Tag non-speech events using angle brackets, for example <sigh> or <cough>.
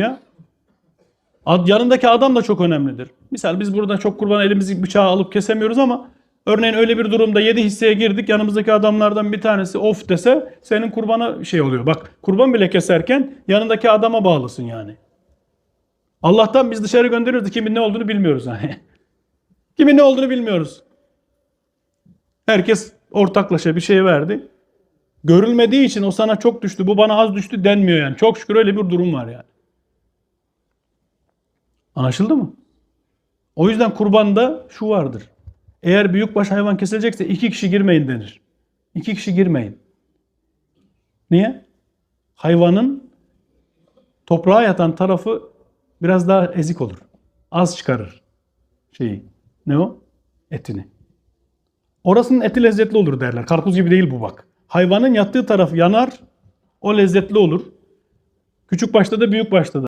ya. Ad- Yanındaki adam da çok önemlidir. Misal biz burada çok kurban elimizi bıçağı alıp kesemiyoruz ama örneğin öyle bir durumda 7 hisseye girdik yanımızdaki adamlardan bir tanesi of dese senin kurbana şey oluyor. Bak kurban bile keserken yanındaki adama bağlısın yani. Allah'tan biz dışarı gönderiyoruz kimin ne olduğunu bilmiyoruz yani. <laughs> kimin ne olduğunu bilmiyoruz. Herkes ortaklaşa bir şey verdi. Görülmediği için o sana çok düştü, bu bana az düştü denmiyor yani. Çok şükür öyle bir durum var yani. Anlaşıldı mı? O yüzden kurbanda şu vardır. Eğer büyükbaş hayvan kesilecekse iki kişi girmeyin denir. İki kişi girmeyin. Niye? Hayvanın toprağa yatan tarafı biraz daha ezik olur. Az çıkarır şeyi. Ne o? Etini. Orasının eti lezzetli olur derler. Karpuz gibi değil bu bak. Hayvanın yattığı taraf yanar, o lezzetli olur. Küçük başta da büyük başta da.